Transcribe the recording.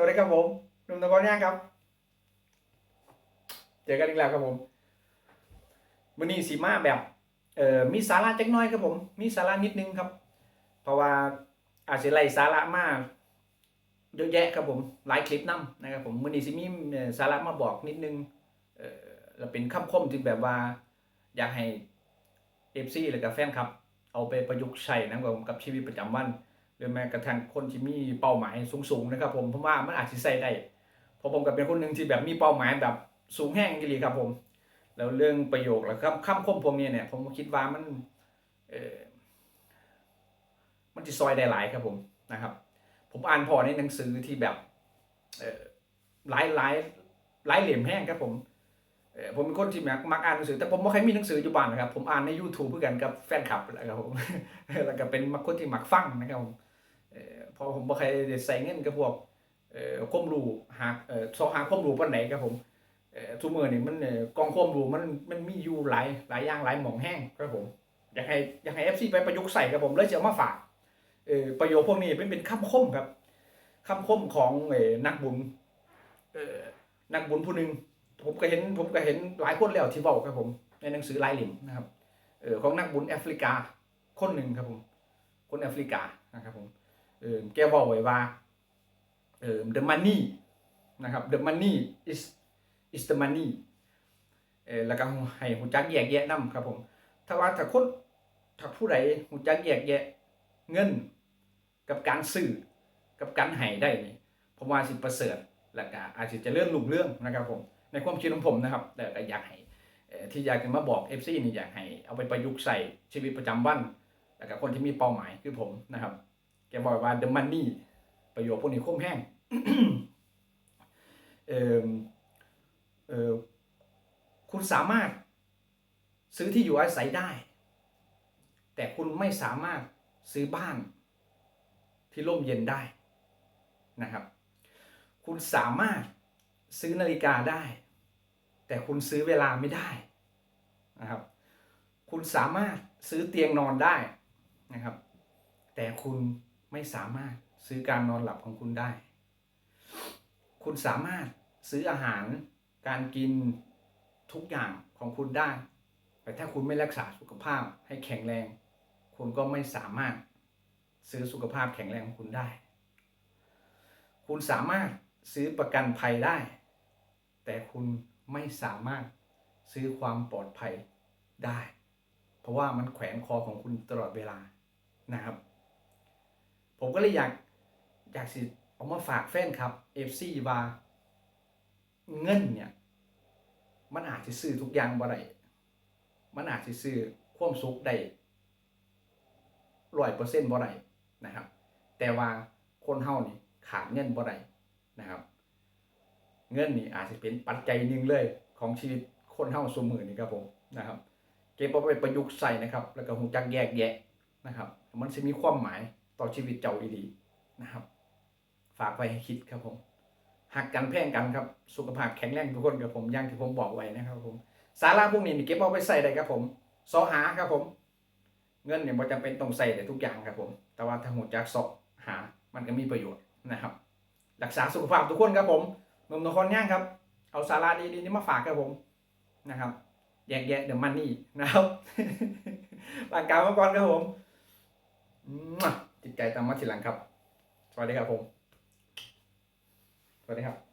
วัสดีครับผมหนุ่มตะกอนย่างครับ เจอกันอีกแล้วครับผมวันนี้สีมาแบบเอ่อมีสาระจักน้อยครับผม มีสาระนิดนึงครับ เพราะว่าอาจจะไล่สาระมากเยอะแยะครับผมหลายคลิปนํนะครับผมวันนี้สิมีสาระมาบอกนิดนึงเอ่อแล้วเป็นคำคมที่แบบว่า อยากให้เอฟซีหรือกับแฟนครับ เอาไปประยุกต์ใช้นะครับผมกับชีวิตประจำวัน หรือแม้กระทั่งคนที่มีเป้าหมายสูงๆนะครับผมผมว่ามันอาจจะใส่ได้เพราะผมก็เป็นคนหนึ่งที่แบบมีเป้าหมายแบบสูงแห้งจริงๆครับผม แล้วเรื่องประโยคแล้วครับคำคมพวกนี้เนี่ยผมคิดว่ามันเออมันจะซอยได้หลายครับผมนะครับ ผมอ่านพอในหนังสือที่แบบเออหลายหลายหลายเหลี่ยมแห้งครับผมเออผมเป็นคนที่มักมักอ่านหนังสือ แต่ผมไม่เคยมีหนังสืออยู่บ้านนะครับ ผมอ่านใน YouTube เพื่อกันกับแฟนคลับแหละครับผมแล้วก็เป็นมักคนที่มักฟังนะครับผม เอ่อพอผมบ่เคยใส่เงินกับพวกเอ่อความรู้หาเอ่อซอหาความรู้ปานไหนครับผมเอ่อทุกมื้อนี่มันเอ่อกองความรู้มันมันมีอยู่หลายหลายอย่างหลายหม่องแห้งครับผมอยากให้อยากให้ FC ไปประยุกต์ใส่ครับผมเลยจะเอามาฝากเอ่อประโยชน์พวกนี้เป็นเป็นคำคมครับคำคมของเอ่อนักบุญเอ่อนักบุญผู้หนึงผมก็เห็นผมก็เห็นหลายคนแล้วที่เว้าครับผมในหนังสือลายล่มนะครับเอ่อของนักบุญแอฟริกาคนหนึ่งครับผม คนแอฟริกานะครับผม เออแกบอกไว้ว่าเออ the money นะครับ the money is is the money เออแล้วก็ให้หูจักแยกแยะนํครับผมถ้าว่าถ้าคนถ้าผู้ใดหูจักแยกแยะเงินกับการซื้อกับการให้ได้นี่ผมว่าสิประเสริฐแล้วก็อาจจะเจริญรุ่งเรื่องนะครับผมในความคิดของผมนะครับ แต่ก็อยากให้ที่อยากจะมาบอก FC นี่อยากให้เอาไปประยุกต์ใส่ชีวิตประจำวันแล้วก็คนที่มีเป้าหมายคือผมนะครับ แกบอกว่า the money ประโยคพวกนี้คุ้มแห้งเออเออคุณสามารถซื้อที่อยู่อาศัยได้ แต่คุณไม่สามารถซื้อบ้านที่ร่มเย็นได้นะครับ คุณสามารถซื้อนาฬิกาได้ แต่คุณซื้อเวลาไม่ได้นะครับ คุณสามารถซื้อเตียงนอนได้นะครับ แต่คุณ ไม่สามารถซื้อการนอนหลับของคุณได้ คุณสามารถซื้ออาหารการกินทุกอย่างของคุณได้ แต่ถ้าคุณไม่รักษาสุขภาพให้แข็งแรง คุณก็ไม่สามารถซื้อสุขภาพแข็งแรงของคุณได้ คุณสามารถซื้อประกันภัยได้ แต่คุณไม่สามารถซื้อความปลอดภัยได้ เพราะว่ามันแขวนคอของคุณตลอดเวลานะครับ ผมก็เลยอยากอยากสิเอามาฝากแฟนครับ FC ว่าเงินเนี่ยมันอาจจะซื้อทุกอย่างบ่ได้มันอาจจะซื้อความสุขได้ร้อยเปอร์เซ็นต์บ่ได้นะครับ แต่ว่าคนเฮานี่ขาดเงินบ่ได้นะครับ เงินนี่อาจจะเป็นปัจจัยหนึ่งเลยของชีวิตคนเฮาสมือนี่ครับผมนะครับเก็บเอาไปประยุกต์ใส่นะครับ แล้วก็หูจักแยกแยะนะครับ มันจะมีความหมาย ต่อชีวิตเจ้าอีดีนะครับ ฝากไว้ให้คิดครับผมหักกันแพ่งกันครับ สุขภาพแข็งแรงทุกคนครับผมอย่างที่ผมบอกไว้นะครับผมสาระพวกนี้นี่เก็บเอาไปใส่ได้ครับผมซอหาครับผม เงินเนี่ยบ่จำเป็นต้องใส่แต่ทุกอย่างครับผม แต่ว่าถ้าหูจักซอหา มันก็มีประโยชน์นะครับ รักษาสุขภาพทุกคนครับผมหนุ่มนครย่างครับ เอาสาระดีๆนี้มาฝากครับผมนะครับ แยกแยะเดี๋ยวมันนี่นะครับร่างกายมาก่อนครับผม จิตใจตามมาทีหลังครับ สวัสดีครับผม สวัสดีครับ